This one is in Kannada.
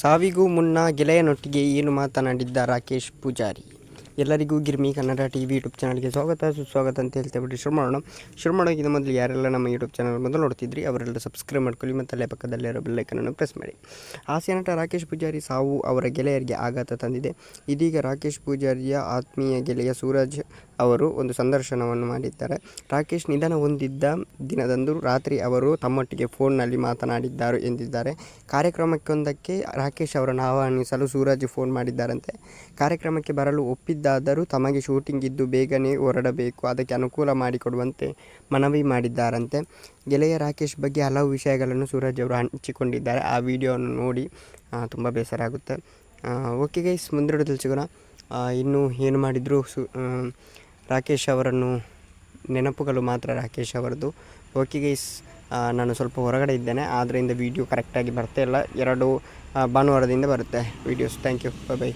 ಸಾವಿಗೂ ಮುನ್ನ ಗೆಳೆಯನೊಟ್ಟಿಗೆ ಏನು ಮಾತನಾಡಿದ್ದ ರಾಕೇಶ್ ಪೂಜಾರಿ? ಎಲ್ಲರಿಗೂ Girmi Kannada T V YouTube ಚಾನಲ್ಗೆ ಸ್ವಾಗತ, ಸುಸ್ವಾಗತ ಅಂತ ಹೇಳ್ತೇವೆ ಬಿಟ್ಟು ಶುರು ಮಾಡೋಣ ಶುರು ಮಾಡೋಕ್ಕಿಂತ ಮೊದಲು ಯಾರೆಲ್ಲ ನಮ್ಮ ಯೂಟ್ಯೂಬ್ ಚಾನಲ್ ಮೊದಲು ನೋಡ್ತಿದ್ರಿ, ಅವರೆಲ್ಲ ಸಬ್ಸ್ಕ್ರೈಬ್ ಮಾಡ್ಕೊಳ್ಳಿ ಮತ್ತು ಅಲ್ಲೇ ಪಕ್ಕದಲ್ಲಿರೋ ಬೆಲ್ಲೈಕನನ್ನು ಪ್ರೆಸ್ ಮಾಡಿ. ಹಾಸ್ಯ ನಟ ರಾಕೇಶ್ ಪೂಜಾರಿ ಸಾವು ಅವರ ಗೆಳೆಯರಿಗೆ ಆಘಾತ ತಂದಿದೆ. ಇದೀಗ ರಾಕೇಶ್ ಪೂಜಾರಿಯ ಆತ್ಮೀಯ ಗೆಳೆಯ ಸೂರಜ್ ಅವರು ಒಂದು ಸಂದರ್ಶನವನ್ನು ಮಾಡಿದ್ದಾರೆ. ರಾಕೇಶ್ ನಿಧನ ಹೊಂದಿದ್ದ ದಿನದಂದು ರಾತ್ರಿ ಅವರು ತಮ್ಮೊಟ್ಟಿಗೆ ಫೋನ್ನಲ್ಲಿ ಮಾತನಾಡಿದ್ದಾರೆ ಎಂದಿದ್ದಾರೆ. ಕಾರ್ಯಕ್ರಮಕ್ಕೊಂದಕ್ಕೆ ರಾಕೇಶ್ ಅವರನ್ನು ಆಹ್ವಾನಿಸಲು ಸೂರಜ್ ಫೋನ್ ಮಾಡಿದ್ದಾರಂತೆ. ಕಾರ್ಯಕ್ರಮಕ್ಕೆ ಬರಲು ಒಪ್ಪಿದ್ದಾದರೂ ತಮಗೆ ಶೂಟಿಂಗ್ ಇದ್ದು ಬೇಗನೆ ಹೊರಡಬೇಕು, ಅದಕ್ಕೆ ಅನುಕೂಲ ಮಾಡಿಕೊಡುವಂತೆ ಮನವಿ ಮಾಡಿದ್ದಾರಂತೆ. ಗೆಳೆಯ ರಾಕೇಶ್ ಬಗ್ಗೆ ಹಲವು ವಿಷಯಗಳನ್ನು ಸೂರಜ್ ಅವರು ಹಂಚಿಕೊಂಡಿದ್ದಾರೆ. ಆ ವಿಡಿಯೋವನ್ನು ನೋಡಿ ತುಂಬ ಬೇಸರ ಆಗುತ್ತೆ. ಓಕೆ ಗೈಸ್ ಮುಂದೆ ಸಿಗೋಣ. ಇನ್ನೂ ಏನು ಮಾಡಿದರೂ ಸು ರಾಕೇಶ್ ಅವರನ್ನು ನೆನಪುಗಳು ಮಾತ್ರ ರಾಕೇಶ್ ಅವರದ್ದು. ಓಕೆ ಗೈಸ್ ನಾನು ಸ್ವಲ್ಪ ಹೊರಗಡೆ ಇದ್ದೇನೆ ಆದ್ದರಿಂದ ವೀಡಿಯೋ ಕರೆಕ್ಟಾಗಿ ಬರ್ತಾ ಇಲ್ಲ. ಎರಡು ಭಾನುವಾರದಿಂದ ಬರುತ್ತೆ videos thank you bye bye